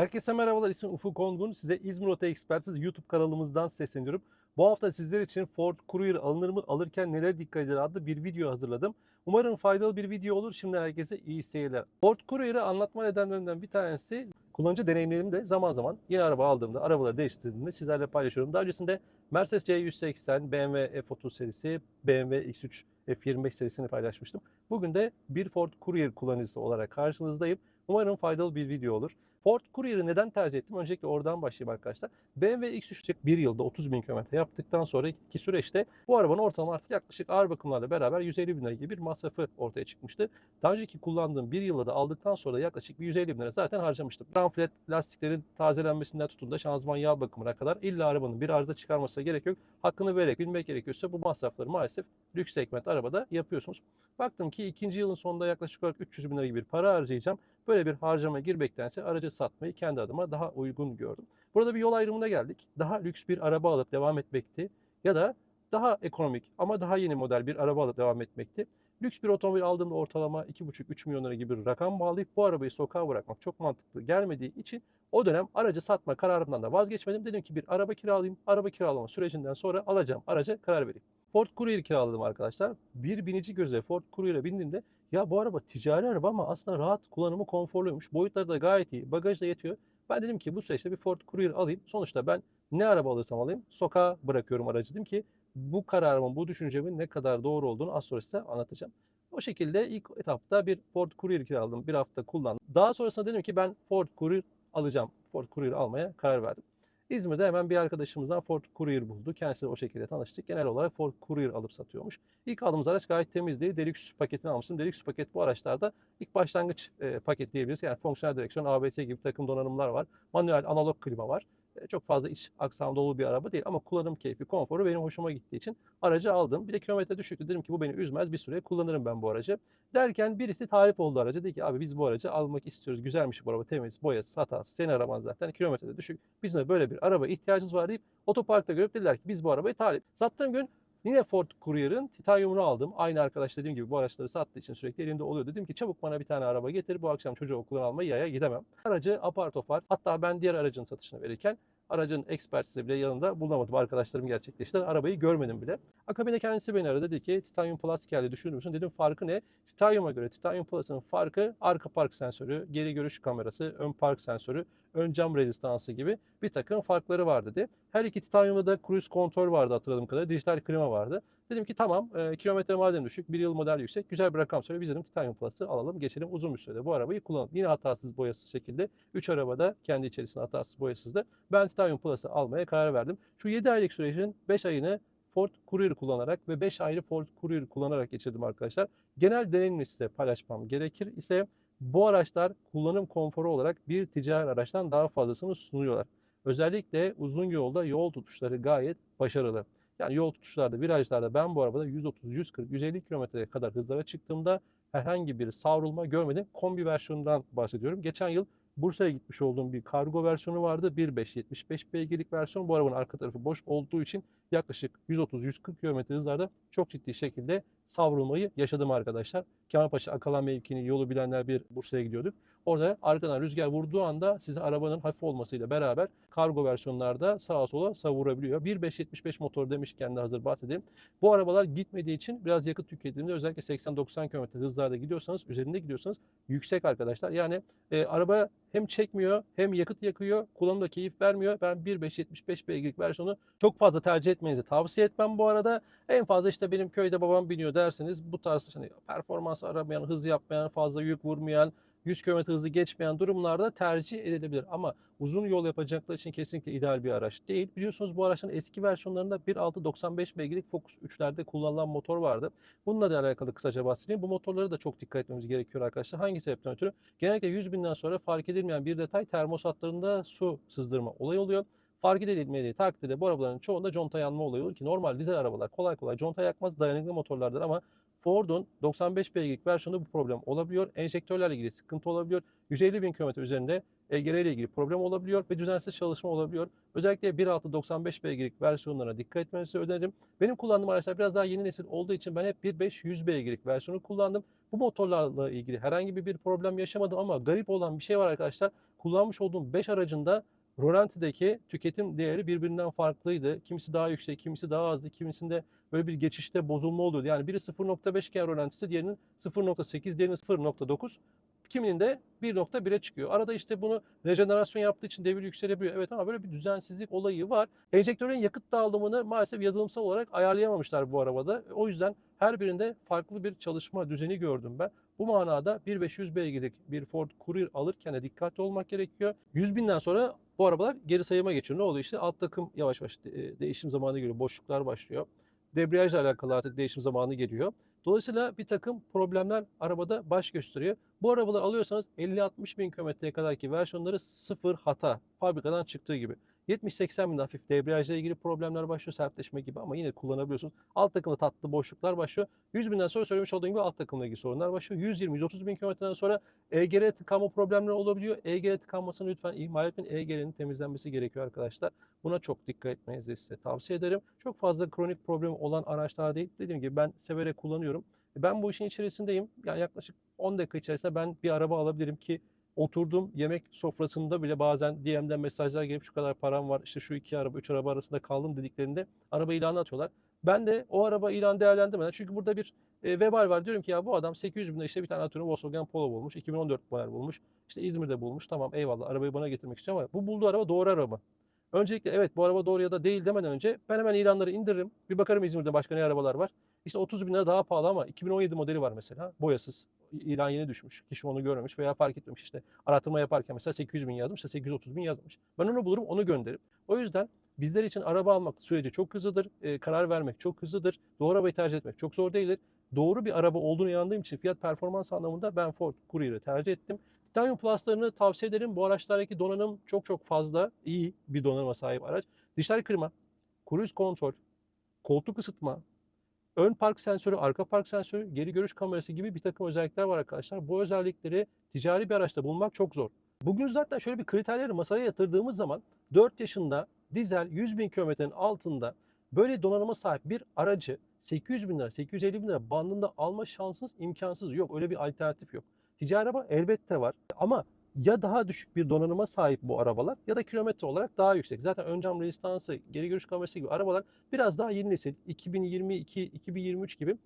Herkese merhabalar. İsmim Ufuk Ongun. Size İzmir Oto Ekspertiz YouTube kanalımızdan sesleniyorum. Bu hafta sizler için Ford Courier alınır mı, alırken neler dikkat edilir adlı bir video hazırladım. Umarım faydalı bir video olur. Şimdi herkese iyi seyirler. Ford Courier'ı anlatma nedenlerinden bir tanesi kullanıcı deneyimlerimde zaman zaman yeni araba aldığımda, arabaları değiştirdiğimde sizlerle paylaşıyorum. Daha öncesinde Mercedes C180, BMW F30 serisi, BMW X3 F25 serisini paylaşmıştım. Bugün de bir Ford Courier kullanıcısı olarak karşınızdayım. Umarım faydalı bir video olur. Ford Courier'ı neden tercih ettim? Öncelikle oradan başlayayım arkadaşlar. BMW X3 bir yılda 30 bin kilometre yaptıktan sonraki süreçte bu arabanın ortalama artık yaklaşık ağır bakımlarla beraber 150 bin lira gibi bir masrafı ortaya çıkmıştı. Daha önceki kullandığım bir yılda da aldıktan sonra yaklaşık bir 150 bin lira zaten harcamıştım. Ramflet lastiklerin tazelenmesinden tutun da şanzıman yağ bakımına kadar illa arabanın bir arıza çıkarmasına gerek yok. Hakkını vererek bilmek gerekiyorsa bu masrafları maalesef lüks segment arabada yapıyorsunuz. Baktım ki ikinci yılın sonunda yaklaşık olarak 300 bin lira gibi bir para harcayacağım. Böyle bir harcama girmektense aracı satmayı kendi adıma daha uygun gördüm. Burada bir yol ayrımına geldik. Daha lüks bir araba alıp devam etmekti ya da daha ekonomik ama daha yeni model bir araba alıp devam etmekti. Lüks bir otomobil aldığımda ortalama 2,5-3 milyon lira gibi bir rakam bağlayıp bu arabayı sokağa bırakmak çok mantıklı gelmediği için o dönem aracı satma kararımdan da vazgeçmedim. Dedim ki bir araba kiralayayım. Araba kiralama sürecinden sonra alacağım araca karar vereyim. Ford Courier kiraladım arkadaşlar. Bir binici gözle Ford Courier'e bindiğimde ya bu araba ticari araba ama aslında rahat, kullanımı konforluymuş. Boyutları da gayet iyi. Bagaj da yetiyor. Ben dedim ki bu süreçte bir Ford Courier alayım. Sonuçta ben ne araba alırsam alayım sokağa bırakıyorum aracı. Dedim ki bu kararımın, bu düşüncemin ne kadar doğru olduğunu az sonra size anlatacağım. O şekilde ilk etapta bir Ford Courier kiraladım. Bir hafta kullandım. Daha sonrasında dedim ki ben Ford Courier alacağım. Ford Courier almaya karar verdim. İzmir'de hemen bir arkadaşımızdan Ford Courier buldu. Kendisiyle o şekilde tanıştık. Genel olarak Ford Courier alıp satıyormuş. İlk aldığımız araç gayet temizdi. Deluxe paketini almıştım. Deluxe paket bu araçlarda ilk başlangıç e, paket diyebiliriz. Yani fonksiyonel direksiyon, ABS gibi takım donanımlar var. Manuel analog klima var. Çok fazla iç aksam dolu bir araba değil ama kullanım keyfi, konforu benim hoşuma gittiği için aracı aldım. Bir de kilometre düşüktü. Dedim ki bu beni üzmez. Bir süre kullanırım ben bu aracı. Derken birisi talip oldu araca. Dedi ki abi biz bu aracı almak istiyoruz. Güzelmiş bu araba. Temiz, boyası, hatası. Senin araban zaten kilometrede düşük. Bizim de böyle bir araba ihtiyacımız var deyip otoparkta görüp dediler ki biz bu arabayı talip. Sattığım gün Yine Ford Courier'ın titanyumunu aldım. Aynı arkadaş dediğim gibi bu araçları sattığı için sürekli elinde oluyor. Dedim ki çabuk bana bir tane araba getir. Bu akşam çocuğu okuldan almaya yaya gidemem. Aracı apar topar hatta ben diğer aracın satışını verirken aracın ekspertizi bile yanında bulunamadım. Arkadaşlarım gerçekleştiler. Arabayı görmedim bile. Akabinde kendisi beni aradı. Dedi ki Titanium Plus geldi düşünür müsün? Dedim farkı ne? Titanium'a göre Titanium Plus'ın farkı arka park sensörü, geri görüş kamerası, ön park sensörü, ön cam rezistansı gibi bir takım farkları var dedi. Her iki Titanium'da da cruise kontrol vardı hatırladığım kadarıyla. Dijital klima vardı. Dedim ki tamam e, kilometre madem düşük, bir yıl model yüksek, güzel bir rakam söyle. Biz dedim Titanium Plus'ı alalım, geçelim uzun bir sürede bu arabayı kullanalım. Yine hatasız boyasız şekilde 3 arabada kendi içerisinde hatasız boyasızdı. Ben Titanium Plus'ı almaya karar verdim. Şu 7 aylık sürecin 5 ayını Ford Courier kullanarak ve 5 ayrı Ford Courier kullanarak geçirdim arkadaşlar. Genel deneyimimi size paylaşmam gerekir ise bu araçlar kullanım konforu olarak bir ticari araçtan daha fazlasını sunuyorlar. Özellikle uzun yolda yol tutuşları gayet başarılı. Yani yol tutuşlarda, virajlarda ben bu arabada 130, 140, 150 kilometreye kadar hızlara çıktığımda herhangi bir savrulma görmedim. Kombi versiyonundan bahsediyorum. Geçen yıl Bursa'ya gitmiş olduğum bir kargo versiyonu vardı. 1.5 75 beygirlik versiyon. Bu arabanın arka tarafı boş olduğu için yaklaşık 130-140 km hızlarda çok ciddi şekilde savrulmayı yaşadım arkadaşlar. Kemalpaşa Akalan mevkini yolu bilenler bir Bursa'ya gidiyorduk. Orada arkadan rüzgar vurduğu anda sizi arabanın hafif olmasıyla beraber kargo versiyonlarda sağa sola savurabiliyor. 1.575 motor demişken de hazır bahsedeyim. Bu arabalar gitmediği için biraz yakıt tüketiminde özellikle 80-90 km hızlarda gidiyorsanız, üzerinde gidiyorsanız yüksek arkadaşlar. Yani e, araba hem çekmiyor hem yakıt yakıyor. Kullanımda keyif vermiyor. Ben 1.575 beygirlik versiyonu çok fazla tercih etmenizi tavsiye etmem bu arada. En fazla işte benim köyde babam biniyor derseniz bu tarz hani performans aramayan, hız yapmayan, fazla yük vurmayan, 100 km hızı geçmeyen durumlarda tercih edilebilir. Ama uzun yol yapacaklar için kesinlikle ideal bir araç değil. Biliyorsunuz bu araçların eski versiyonlarında 1.695 beygirlik Focus 3'lerde kullanılan motor vardı. Bununla da alakalı kısaca bahsedeyim. Bu motorlara da çok dikkat etmemiz gerekiyor arkadaşlar. Hangi sebepten ötürü? Genellikle 100 binden sonra fark edilmeyen bir detay termosatlarında su sızdırma olayı oluyor fark edilmediği takdirde bu arabaların çoğunda conta yanma olayı olur ki normal dizel arabalar kolay kolay conta yakmaz dayanıklı motorlardır ama Ford'un 95 beygirlik versiyonunda bu problem olabiliyor. Enjektörlerle ilgili sıkıntı olabiliyor. 150 bin kilometre üzerinde EGR ile ilgili problem olabiliyor ve düzensiz çalışma olabiliyor. Özellikle 1.6 95 beygirlik versiyonlarına dikkat etmenizi öneririm. Benim kullandığım araçlar biraz daha yeni nesil olduğu için ben hep 1.5 100 beygirlik versiyonu kullandım. Bu motorlarla ilgili herhangi bir problem yaşamadım ama garip olan bir şey var arkadaşlar. kullanmış olduğum 5 aracında Rolanti'deki tüketim değeri birbirinden farklıydı. Kimisi daha yüksek, kimisi daha azdı, kimisinde böyle bir geçişte bozulma oluyordu. Yani biri 0.5 iken rolantisi diğerinin 0.8, diğerinin 0.9. Kiminin de 1.1'e çıkıyor. Arada işte bunu rejenerasyon yaptığı için devir yükselebiliyor. Evet ama böyle bir düzensizlik olayı var. Enjektörün yakıt dağılımını maalesef yazılımsal olarak ayarlayamamışlar bu arabada. O yüzden her birinde farklı bir çalışma düzeni gördüm ben. Bu manada 1.500 beygirlik bir Ford Courier alırken de dikkatli olmak gerekiyor. 100 binden sonra bu arabalar geri sayıma geçiyor. Ne oluyor işte alt takım yavaş yavaş de- değişim zamanı geliyor. Boşluklar başlıyor. Debriyajla alakalı artık değişim zamanı geliyor. Dolayısıyla bir takım problemler arabada baş gösteriyor. Bu arabaları alıyorsanız 50-60 bin kilometreye kadarki versiyonları sıfır hata. Fabrikadan çıktığı gibi. 70-80 bin hafif debriyajla ilgili problemler başlıyor, sertleşme gibi ama yine kullanabiliyorsunuz. Alt takımda tatlı boşluklar başlıyor. 100 binden sonra söylemiş olduğum gibi alt takımla ilgili sorunlar başlıyor. 120-130 bin kilometreden sonra EGR tıkanma problemleri olabiliyor. EGR tıkanmasını lütfen ihmal etmeyin. EGR'nin temizlenmesi gerekiyor arkadaşlar. Buna çok dikkat etmenizi size tavsiye ederim. Çok fazla kronik problemi olan araçlar değil. Dediğim gibi ben severek kullanıyorum. Ben bu işin içerisindeyim. Yani yaklaşık 10 dakika içerisinde ben bir araba alabilirim ki oturdum yemek sofrasında bile bazen DM'den mesajlar gelip şu kadar param var işte şu iki araba üç araba arasında kaldım dediklerinde araba ilanı atıyorlar. Ben de o araba ilan değerlendirmeden çünkü burada bir e, vebal var diyorum ki ya bu adam 800 bin işte bir tane atıyorum Volkswagen Polo bulmuş 2014 model bulmuş işte İzmir'de bulmuş tamam eyvallah arabayı bana getirmek istiyor ama bu bulduğu araba doğru araba. Öncelikle evet bu araba doğru ya da değil demeden önce ben hemen ilanları indiririm. Bir bakarım İzmir'de başka ne arabalar var. İşte 30 bin lira daha pahalı ama 2017 modeli var mesela. Boyasız. İlan yeni düşmüş. Kişi onu görmemiş veya fark etmemiş. İşte arattırma yaparken mesela 800 bin yazmış. işte 830 bin yazmış. Ben onu bulurum onu gönderirim. O yüzden bizler için araba almak süreci çok hızlıdır. E, karar vermek çok hızlıdır. Doğru arabayı tercih etmek çok zor değildir. Doğru bir araba olduğunu inandığım için fiyat performans anlamında ben Ford Courier'ı tercih ettim. Titanium Plus'larını tavsiye ederim. Bu araçlardaki donanım çok çok fazla iyi bir donanıma sahip araç. Dijital klima, cruise kontrol, koltuk ısıtma, ön park sensörü, arka park sensörü, geri görüş kamerası gibi bir takım özellikler var arkadaşlar. Bu özellikleri ticari bir araçta bulmak çok zor. Bugün zaten şöyle bir kriterleri masaya yatırdığımız zaman 4 yaşında dizel 100 bin kilometrenin altında böyle donanıma sahip bir aracı 800 bin lira, 850 bin lira bandında alma şansınız imkansız. Yok öyle bir alternatif yok. Ticari araba elbette var ama ya daha düşük bir donanıma sahip bu arabalar ya da kilometre olarak daha yüksek. Zaten ön cam rezistansı, geri görüş kamerası gibi arabalar biraz daha yeni nesil 2022-2023 gibi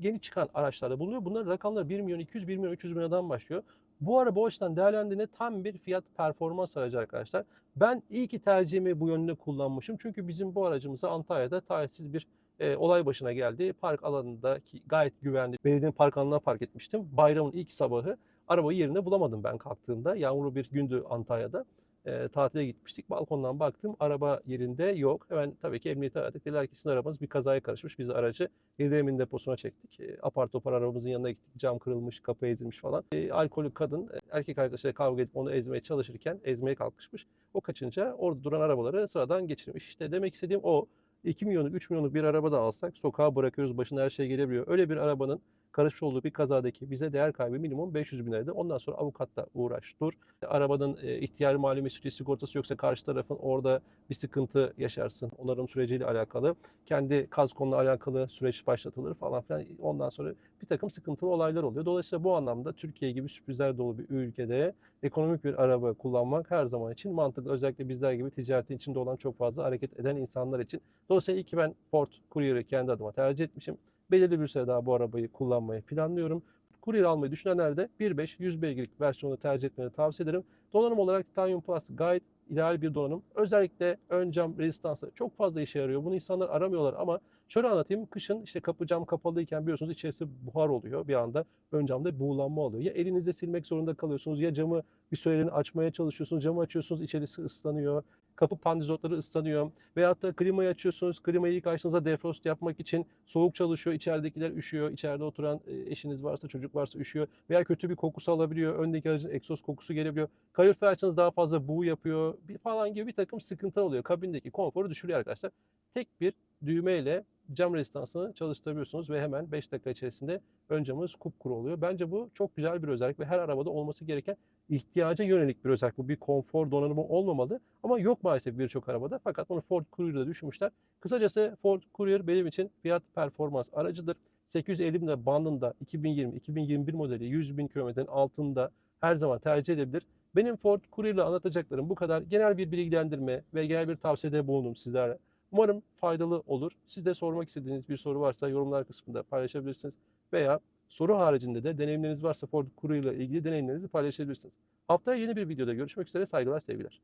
yeni çıkan araçlarda bulunuyor. Bunların rakamları 1 milyon 200, 1 milyon 300 bin liradan başlıyor. Bu araba o açıdan değerlendiğinde tam bir fiyat performans aracı arkadaşlar. Ben iyi ki tercihimi bu yönde kullanmışım. Çünkü bizim bu aracımıza Antalya'da talihsiz bir e, olay başına geldi. Park alanında ki gayet güvenli belediyenin park alanına park etmiştim. Bayramın ilk sabahı arabayı yerinde bulamadım ben kalktığımda. Yağmurlu bir gündü Antalya'da. E, tatile gitmiştik. Balkondan baktım araba yerinde yok. Hemen tabii ki emniyete aradık. Dediler ki sizin arabanız bir kazaya karışmış. Biz aracı Yeditemin deposuna çektik. E, apar topar arabamızın yanına gittik. Cam kırılmış, kapı ezilmiş falan. E, alkolü kadın erkek arkadaşıyla kavga edip onu ezmeye çalışırken ezmeye kalkışmış. O kaçınca orada duran arabaları sıradan geçirmiş. İşte demek istediğim o. 2 milyonluk, 3 milyonluk bir araba da alsak sokağa bırakıyoruz. Başına her şey gelebiliyor. Öyle bir arabanın karışmış olduğu bir kazadaki bize değer kaybı minimum 500 bin liraydı. Ondan sonra avukatla uğraş dur. Arabanın e, ihtiyari mali mesuliyet sigortası yoksa karşı tarafın orada bir sıkıntı yaşarsın. Onarım süreciyle alakalı. Kendi kaskonla alakalı süreç başlatılır falan filan. Ondan sonra bir takım sıkıntılı olaylar oluyor. Dolayısıyla bu anlamda Türkiye gibi sürprizler dolu bir ülkede ekonomik bir araba kullanmak her zaman için mantıklı. Özellikle bizler gibi ticaretin içinde olan çok fazla hareket eden insanlar için. Dolayısıyla iyi ki ben Ford Courier'ı kendi adıma tercih etmişim. Belirli bir süre daha bu arabayı kullanmayı planlıyorum. Courier almayı düşünenler de 1.5 100 beygirlik versiyonu tercih etmeni tavsiye ederim. Donanım olarak Titanium Plus gayet ideal bir donanım. Özellikle ön cam rezistansı çok fazla işe yarıyor. Bunu insanlar aramıyorlar ama şöyle anlatayım. Kışın işte kapı cam kapalıyken biliyorsunuz içerisi buhar oluyor. Bir anda ön camda buğulanma oluyor. Ya elinizle silmek zorunda kalıyorsunuz ya camı bir süreliğine açmaya çalışıyorsunuz. Camı açıyorsunuz içerisi ıslanıyor. Kapı pandizotları ıslanıyor. Veyahut da klimayı açıyorsunuz. Klimayı ilk açtığınızda defrost yapmak için soğuk çalışıyor. İçeridekiler üşüyor. İçeride oturan e, eşiniz varsa, çocuk varsa üşüyor. Veya kötü bir kokusu alabiliyor. Öndeki aracın egzoz kokusu gelebiliyor. Kalorifer açınız daha fazla buğu yapıyor. Bir falan gibi bir takım sıkıntı oluyor. Kabindeki konforu düşürüyor arkadaşlar. Tek bir düğmeyle cam rezistansını çalıştırabiliyorsunuz ve hemen 5 dakika içerisinde ön camınız kupkuru oluyor. Bence bu çok güzel bir özellik ve her arabada olması gereken ihtiyaca yönelik bir özellik. Bu bir konfor donanımı olmamalı ama yok maalesef birçok arabada. Fakat bunu Ford Courier'da düşünmüşler. Kısacası Ford Courier benim için fiyat performans aracıdır. 850 bin bandında 2020-2021 modeli 100 bin kilometrenin altında her zaman tercih edebilir. Benim Ford Courier ile anlatacaklarım bu kadar. Genel bir bilgilendirme ve genel bir tavsiyede bulundum sizlere. Umarım faydalı olur. Siz de sormak istediğiniz bir soru varsa yorumlar kısmında paylaşabilirsiniz. Veya soru haricinde de deneyimleriniz varsa Ford Courier ile ilgili deneyimlerinizi paylaşabilirsiniz. Haftaya yeni bir videoda görüşmek üzere. Saygılar, sevgiler.